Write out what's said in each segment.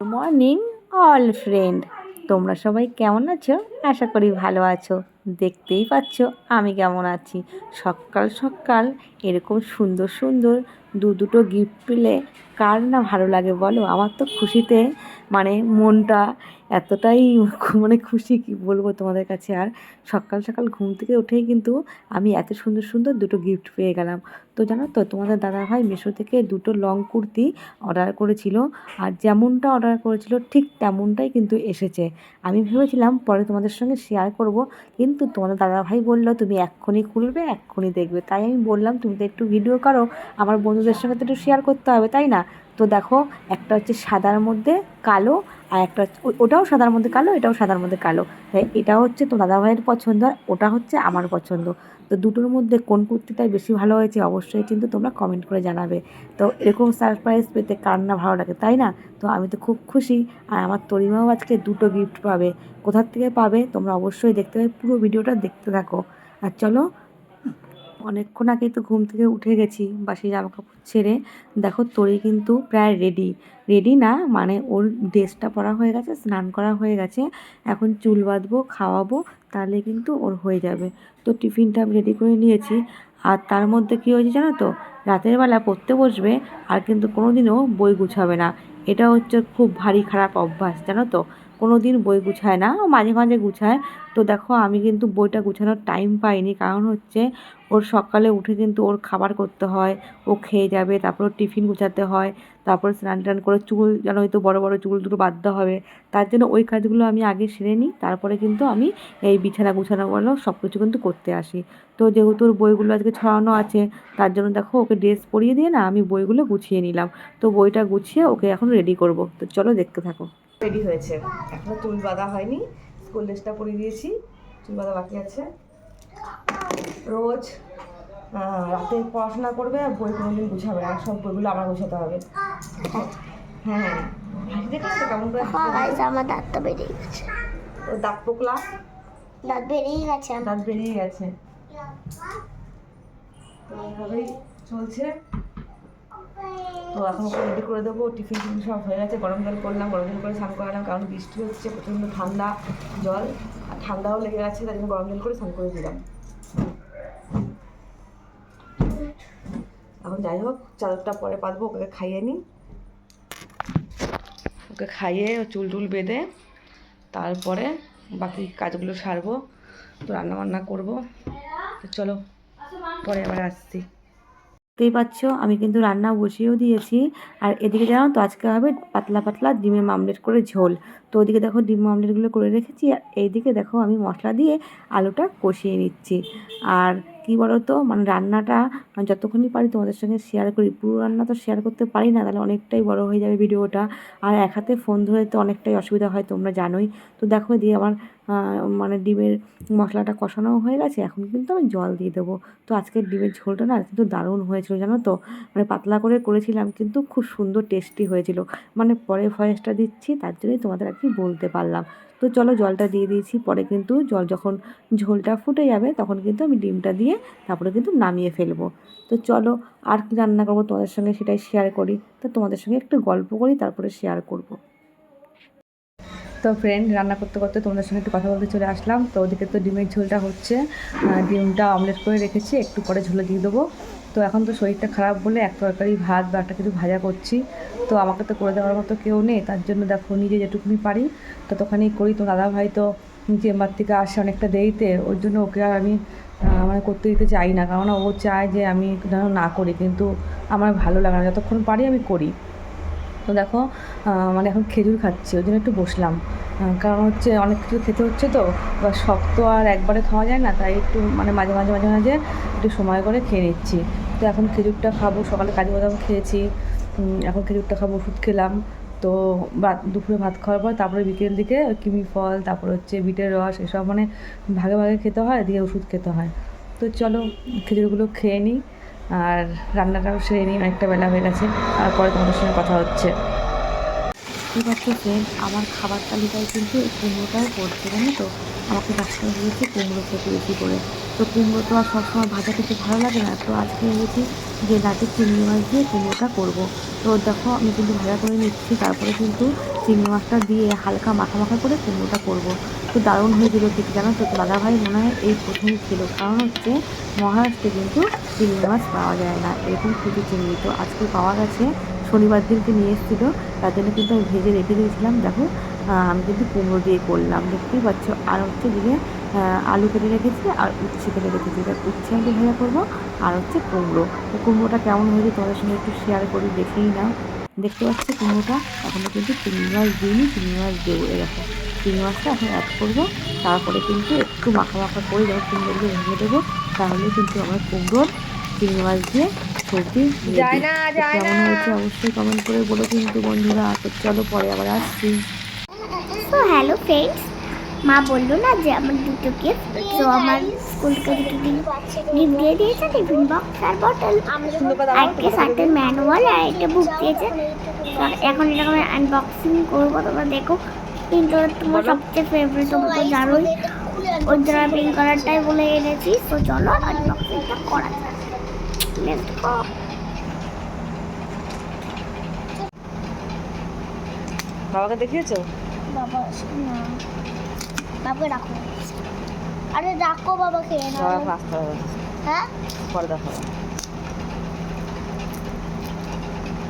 Good morning all friend তোমরা সবাই কেমন আছো? আশা করি ভালো আছো। দেখতেই পাচ্ছ, আমি কেমন আছি। সকাল সকাল এরকম সুন্দর সুন্দর দু দুটো গিফট পেলে কার না ভালো লাগে বলো? আমার তো খুশিতে মানে মনটা এতটাই মানে খুশি কি বলব তোমাদের কাছে আর? সকাল সকাল ঘুম থেকে উঠেই কিন্তু আমি এত সুন্দর সুন্দর দুটো গিফট পেয়ে গেলাম। তো জানো তো, তোমাদের দাদাভাই মিশো থেকে দুটো লং কুর্তি অর্ডার করেছিল আর যেমনটা অর্ডার করেছিল ঠিক তেমনটাই কিন্তু এসেছে। আমি ভেবেছিলাম পরে তোমাদের সঙ্গে শেয়ার করব, কিন্তু তোমাদের দাদাভাই বলল, তুমি এক্ষুনি খুলবে, এক্ষুনি দেখবে। তাই আমি বললাম, তুমি তো একটু ভিডিও করো, আমার বন্ধুদের সঙ্গে তো একটু শেয়ার করতে হবে, তাই না? তো দেখো, একটা হচ্ছে সাদার মধ্যে কালো আর একটা ওটাও সাদার মধ্যে কালো, এটাও সাদার মধ্যে কালো। তাই এটা হচ্ছে তো দাদাভাইয়ের পছন্দ আর ওটা হচ্ছে আমার পছন্দ। তো দুটোর মধ্যে কোন কুর্তিটাই বেশি ভালো হয়েছে অবশ্যই কিন্তু তোমরা কমেন্ট করে জানাবে। তো এরকম সারপ্রাইজ পেতে কার না ভালো লাগে, তাই না? তো আমি তো খুব খুশি আর আমার তরিমাও আজকে দুটো গিফট পাবে। কোথার থেকে পাবে তোমরা অবশ্যই দেখতে পাবে, পুরো ভিডিওটা দেখতে থাকো। আর চলো অনেকক্ষণ আগেই তো ঘুম থেকে উঠে গেছি বাসি জামা কাপড় ছেড়ে। দেখো, তোরই কিন্তু প্রায় রেডি রেডি না মানে ওর ড্রেসটা পরা হয়ে গেছে, স্নান করা হয়ে গেছে। এখন চুল বাঁধবো, খাওয়াবো, তাহলে কিন্তু ওর হয়ে যাবে। তো টিফিনটা আমি রেডি করে নিয়েছি। আর তার মধ্যে কী হয়েছে জানো তো? রাতের বেলা পড়তে বসবে, আর কিন্তু কোনো দিনও বই গুছাবে না। এটা হচ্ছে খুব ভারী খারাপ অভ্যাস, জানো তো? কোনো দিন বই গুছায় না মাঝে মাঝে গুছায়। তো দেখো, আমি কিন্তু বইটা গুছানোর টাইম পাইনি। কারণ হচ্ছে, ওর সকালে উঠে কিন্তু ওর খাবার করতে হয়, ও খেয়ে যাবে, তারপর টিফিন গুছাতে হয়, তারপর স্নান টান করে চুল যেন হয়তো বড় বড় চুল দুটো বাঁধতে হবে। তার জন্য ওই কাজগুলো আমি আগে সেরে নিই, তারপরে কিন্তু আমি এই বিছানা গুছানো বলো সব কিছু কিন্তু করতে আসি। তো যেহেতু ওর বইগুলো আজকে ছড়ানো আছে, তার জন্য দেখো, ওকে ড্রেস পরিয়ে দিয়ে না আমি বইগুলো গুছিয়ে নিলাম। তো বইটা গুছিয়ে ওকে এখন রেডি করব। তো চলো দেখতে থাকো। রেডি হয়েছে। এখনও চুল বাঁধা হয়নি স্কুল ড্রেসটা পরিয়ে দিয়েছি চুল বাঁধা বাকি আছে। রোজ রাতে পড়াশোনা করবে আর বই কোনো দিন গুছাবে না সব বইগুলো আমার গুছাতে হবে। হ্যাঁ কেমন করে আমার দাঁতটা বেরিয়ে গেছে। ও দাঁত পোকলা? দাঁত বেরিয়ে গেছে দাঁত বেরিয়ে গেছে। তো এইভাবেই চলছে। তো এখন ওকে রেডি করে দেবো, টিফিন টিফিন সব হয়ে গেছে, গরম জল করলাম, গরম জল করে স্নান করালাম, কারণ বৃষ্টি হচ্ছে, প্রচণ্ড ঠান্ডা জল, আর ঠান্ডাও লেগে গেছে, তাই জন্য গরম জল করে স্নান করে দিলাম এখন যাই হোক, চাদরটা পরে পাতবো, ওকে খাইয়ে নিই। ওকে খাইয়ে চুল টুল বেঁধে তারপরে বাকি কাজগুলো সারবো, তো রান্না বান্না করব চলো, পরে আবার আসছি। দেখতেই পাচ্ছ, আমি কিন্তু রান্না বসিয়েও দিয়েছি। আর এদিকে জানো তো, আজকে হবে পাতলা পাতলা ডিমের মামলেট করে ঝোল। তো ওদিকে দেখো ডিম মামলেটগুলো করে রেখেছি, আর এইদিকে দেখো আমি মশলা দিয়ে আলুটা কষিয়ে নিচ্ছি। আর কি বলো তো মানে রান্নাটা যতক্ষণই পারি তোমাদের সঙ্গে শেয়ার করি, পুরো রান্না তো শেয়ার করতে পারি না, তাহলে অনেকটাই বড় হয়ে যাবে ভিডিওটা আর এক হাতে ফোন ধরে তো অনেকটাই অসুবিধা হয়, তোমরা জানোই। তো দেখো দিয়ে আমার মানে ডিমের মশলাটা কষানো হয়ে গেছে, এখন কিন্তু আমি জল দিয়ে দেবো। তো আজকের ডিমের ঝোলটা না কিন্তু দারুণ হয়েছিল, জানো তো? মানে পাতলা করে করেছিলাম কিন্তু খুব সুন্দর টেস্টি হয়েছিল। মানে পরে ভয়েসটা দিচ্ছি, তার জন্যই তোমাদের আর কি বলতে পারলাম। তো চলো জলটা দিয়ে দিয়েছি, পরে কিন্তু জল যখন ঝোলটা ফুটে যাবে তখন কিন্তু আমি ডিমটা দিয়ে তারপরে কিন্তু নামিয়ে ফেলব। তো চলো আর কি রান্না করব তোমাদের সঙ্গে সেটাই শেয়ার করি। তো তোমাদের সঙ্গে একটু গল্প করি, তারপরে শেয়ার করব। তো ফ্রেন্ড রান্না করতে করতে তোমাদের সঙ্গে একটু কথা বলতে চলে আসলাম। তো ওদিকে তো ডিমের ঝোলটা হচ্ছে। ডিমটা অমলেট করে রেখেছি, একটু পরে ঝোলে দিয়ে দেবো। তো এখন তো শরীরটা খারাপ বলে এক তরকারি ভাত বা একটা কিছু ভাজা করছি। তো আমাকে তো করে দেওয়ার মতো কেউ নেই, তার জন্য দেখো নিজে যেটুকুনি পারি, ততখানি করি। তো দাদা ভাই তো চেম্বার থেকে আসে অনেকটা দেরিতে, ওর জন্য ওকে আর আমি মানে করতে দিতে চাই না। কারণ ও চায় যে আমি যেন না করি, কিন্তু আমার ভালো লাগে না। যতক্ষণ পারি আমি করি। তো দেখো মানে এখন খেজুর খাচ্ছি, ওই জন্য একটু বসলাম। কারণ হচ্ছে অনেক কিছু খেতে হচ্ছে তো, এবার শক্ত আর একবারে খাওয়া যায় না, তাই একটু মানে মাঝে মাঝে মাঝে মাঝে একটু সময় করে খেয়ে নিচ্ছি। তো এখন খেজুরটা খাব, সকালে কাজু বাদাম খেয়েছি এখন খেজুরটা খাব, ওষুধ খেলাম। তো ভাত, দুপুরে ভাত খাওয়ার পর তারপরে বিকেল দিকে কিমি ফল, তারপর হচ্ছে বিটের রস, এসব মানে ভাগে ভাগে খেতে হয়, দিয়ে ওষুধ খেতে হয়। তো চলো, খেজুরগুলো খেয়ে নিই। আর রান্নাটাও সেরে নিয়ে অনেকটা বেলা হয়ে গেছে, তারপরে তোমাদের সঙ্গে কথা হচ্ছে। কি পাচ্ছ ফ্রেন্ড আমার খাবার তালিকায় কিন্তু এই কুমড়োটাও পড়ছে, জানো তো? আমাকে ডাক্তার দিয়েছে কুমড়ো খেতে বেশি করে। তো কুমড়ো তো আর সবসময় ভাজা খেতে ভালো লাগে না, তো আজকে ভেবেছি যে রাতে চিংড়ি মাছ দিয়ে কুমড়োটা করব। তো দেখো, আমি কিন্তু ভাজা করে নিচ্ছি, তারপরে কিন্তু চিংড়ি মাছটা দিয়ে হালকা মাখা মাখা করে কুমড়োটা করব। তো দারুণ হয়েছিল ঠিক জানো তো? দাদাভাই মনে হয় এই প্রথম ছিল কারণ হচ্ছে মহারাষ্ট্রে কিন্তু চিংড়ি মাছ পাওয়া যায় না, এরকম কিছু চিংড়ি। তো আজকে পাওয়া গেছে, শনিবার দিনকে নিয়ে এসেছিল, তার জন্য কিন্তু আমি ভেজে রেখে দিয়েছিলাম। দেখো আমি কিন্তু কুমড়ো দিয়ে করলাম, দেখতেই পাচ্ছ। আর হচ্ছে দিকে আলু কেটে রেখেছি আর উচ্ছে কেটে রেখেছি। এবার উচ্ছে আলু ভাজা করব আর হচ্ছে কুমড়ো। তো কুমড়োটা কেমন হয়েছে তোমাদের সঙ্গে একটু শেয়ার করি, দেখেই নাও। দেখতে পাচ্ছি কুমড়োটা? এখনও কিন্তু চিংড়ি মাছ দিইনি, চিংড়ি মাছ দেবো এরকম চিংড়ি মাছটা এখন অ্যাড করব। তারপরে কিন্তু একটু মাখা মাখা করে যখন কুমড়োগুলো ভেঙে দেবো তাহলে কিন্তু আমার কুমড়োর চিংড়ি মাছ দিয়ে সবজি যায় না, ready। কেমন হয়েছে অবশ্যই কমেন্ট করে বলো কিন্তু বন্ধুরা। তো চলো পরে আবার আসছি। সো হ্যালো ফ্রেন্ডস মা বলল না যে আমার দুটো গিফট তো আমার স্কুল থেকে দুটো গিফট দিয়ে দিয়েছে টিফিন বক্স আর বটল একটা সাথে ম্যানুয়াল আর একটা বুক দিয়েছে। তো এখন এটা আমি আনবক্সিং করব তোমরা দেখো। কালার তোমার সবচেয়ে ফেভারিট তোমরা তো জানোই ওই জন্য পিঙ্ক কালারটাই বলে এনেছি তো চলো আনবক্সিংটা করা যাক। লেটস গো বাবাকে দেখিয়েছো? বাবা না। বাবাকে রাখো। আরে রাখো বাবাকে না আসতে হ্যাঁ? পরে দেখা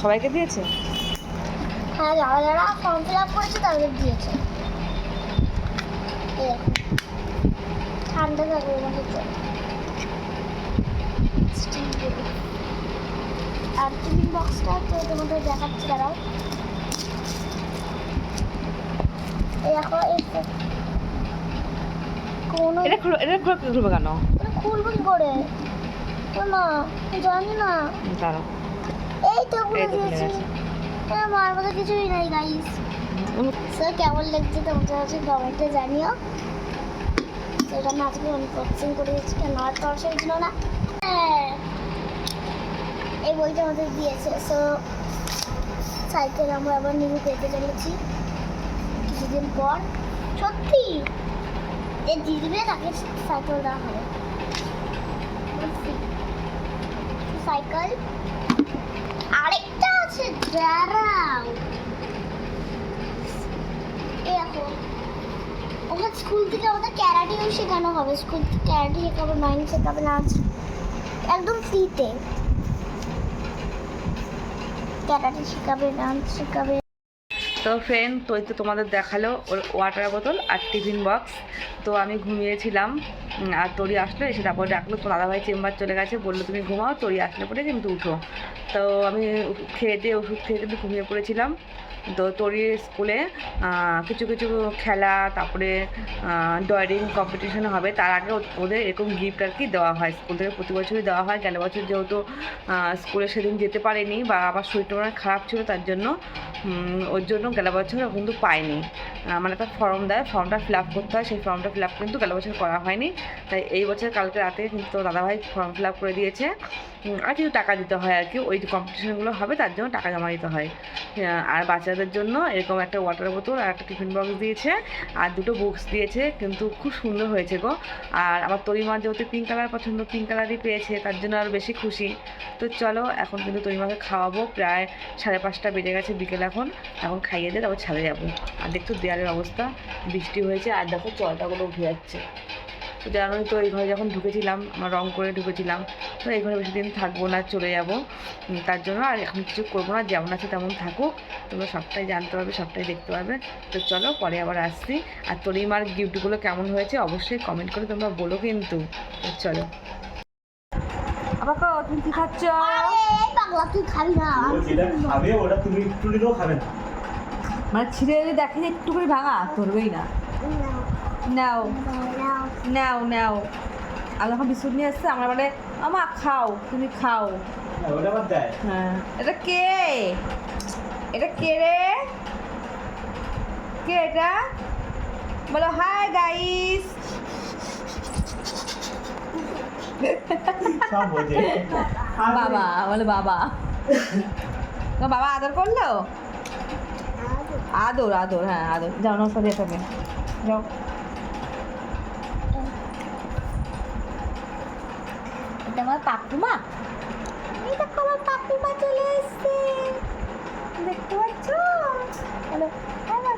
সবাইকে দিয়েছে? হ্যাঁ যারা যারা ফর্ম ফিল আপ করেছে তাদের দিয়েছে। ঠান্ডা থাকবে মনে আর টিফিন বক্সটা তো তোমাদের দেখাচ্ছি দাঁড়াও। এই দেখো এই কোনো এটা এটা খুলবে কেন? এটা খুলবো কি করে? না জানি না। দাঁড়াও। এই তো খুলে দিয়েছি। হ্যাঁ মার মতো কিছুই নাই গাইস স্যার কেমন লাগছে তোমাদের কাছে কমেন্টে জানিও। এটা আমি আজকে আনবক্সিং করে দিচ্ছি কেন, আর তো অসুবিধা ছিল না। হ্যাঁ এই বইটা আমাদের দিয়েছে। সো সাইকেল আমরা আবার নিউ পেতে চলেছি কিছুদিন পর। সত্যি? যে জিতবে তাকে সাইকেল দেওয়া হবে। সাইকেল আরেকটা আছে দাঁড়াও এই ওখানে স্কুল থেকে আমাদের ক্যারাটেও শেখানো হবে স্কুল থেকে ক্যারাটে শেখাবে মাইন্ড শেখাবে নাচ একদম ফ্রিতে ক্যারাটে শেখাবে ডান্স শেখাবে তো ফ্রেন্ড তো তো তোমাদের দেখাল ওর ওয়াটার বোতল আর টিফিন বক্স তো আমি ঘুমিয়েছিলাম আর তরি আসলো, এসে তারপর ডাকলো, তো দাদাভাই চেম্বার চলে গেছে, বলল, তুমি ঘুমাও, তরি আসলে পরে কিন্তু উঠো। তো আমি খেয়ে দিয়ে ওষুধ খেয়ে কিন্তু ঘুমিয়ে পড়েছিলাম। তো তরির স্কুলে কিছু কিছু খেলা তারপরে ড্রয়িং কম্পিটিশন হবে। তার আগে ওদের এরকম গিফট আর কি দেওয়া হয়। স্কুল থেকে প্রতি বছরই দেওয়া হয়। গেল বছর যেহেতু স্কুলে সেদিন যেতে পারেনি বা আমার শরীরটা খারাপ ছিল তার জন্য ওর জন্য গেল বছর কিন্তু আহ, মানে একটা ফর্ম দেয় ফর্মটা ফিল আপ করতে হয়, সেই ফর্মটা ফিল আপ কিন্তু গেল বছর করা হয়নি। তাই এই বছর কালকে রাতে কিন্তু দাদাভাই ফর্ম ফিল আপ করে দিয়েছে। আর কিছু টাকা দিতে হয় আর কি, ওই কম্পিটিশনগুলো হবে তার জন্য টাকা জমা দিতে হয়। আর বাচ্চাদের জন্য এরকম একটা ওয়াটার বোতল আর একটা টিফিন বক্স দিয়েছে, আর দুটো বুকস দিয়েছে, কিন্তু খুব সুন্দর হয়েছে গো। আর আমার তরিমা যেহেতু পিঙ্ক কালার পছন্দ পিঙ্ক কালারই পেয়েছে, তার জন্য আরও বেশি খুশি। তো চলো, এখন কিন্তু তরিমাকে খাওয়াবো, প্রায় সাড়ে পাঁচটা বেজে গেছে বিকেল এখন। এখন খাইয়ে দিয়ে তারপর ছাদে যাব। আর দেখতো দেয়ালের অবস্থা বৃষ্টি হয়েছে আর দেখো জলটাগুলো উঠে যাচ্ছে। তো জানোই তো এই ঘরে যখন ঢুকেছিলাম আমার রং করে ঢুকেছিলাম তো এই ঘরে বেশি দিন থাকব না চলে যাব। তার জন্য আর এখন কিছু করব না যেমন আছে তেমন থাকুক। তোমরা সবটাই জানতে পারবে সবটাই দেখতে পারবে। তো চলো পরে আবার আসছি। আর তরিমার গিফটগুলো কেমন হয়েছে অবশ্যই কমেন্ট করে তোমরা বলো কিন্তু। চলো। আবার তুমি কি খাচ্ছ? পাগলা তুই খাবি না। খাবে ওটা তুমি একটু খাবে না। মানে ছিঁড়ে যদি দেখে যে একটু করে ভাঙা ধরবেই না। নাও নাও নাও। আল্লাহ বিস্কুট নিয়ে আসছে আমার মানে আমা খাও তুমি খাও। হ্যাঁ এটা কে? এটা কে রে? কে এটা? বলো হাই গাইস। আর বাবা বলে বাবা। বাবা আদর করল? আদর আদর হ্যাঁ আদর। যাও নমস্কার দিয়ে থাকবে। যাও। এটা আমার পাপ্পুমা এই দেখো আমার পাপ্পুমা চলে এসছে। দেখতে পাচ্ছ? হ্যালো হ্যালো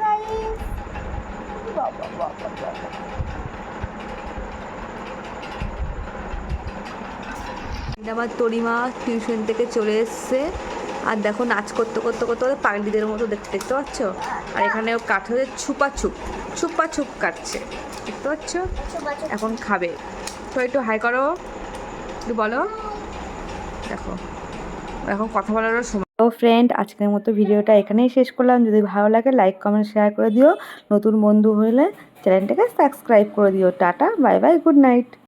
এটা আমার তরিমা টিউশন থেকে চলে এসছে। আর দেখো নাচ করতে করতে করতে করতে পাগলিদের মতো দেখতে দেখতে পাচ্ছ? আর এখানে ও কাঠে ছুপা ছুপ ছুপা ছুপ কাটছে। দেখতে পাচ্ছ? এখন খাবে। তো একটু হাই করো। একটু বলো। দেখো। এখন কথা বলারও সময়। তো ফ্রেন্ড আজকের মতো ভিডিওটা এখানেই শেষ করলাম। যদি ভালো লাগে লাইক কমেন্ট শেয়ার করে দিও। নতুন বন্ধু হলে চ্যানেলটাকে সাবস্ক্রাইব করে দিও। Tata bye bye good night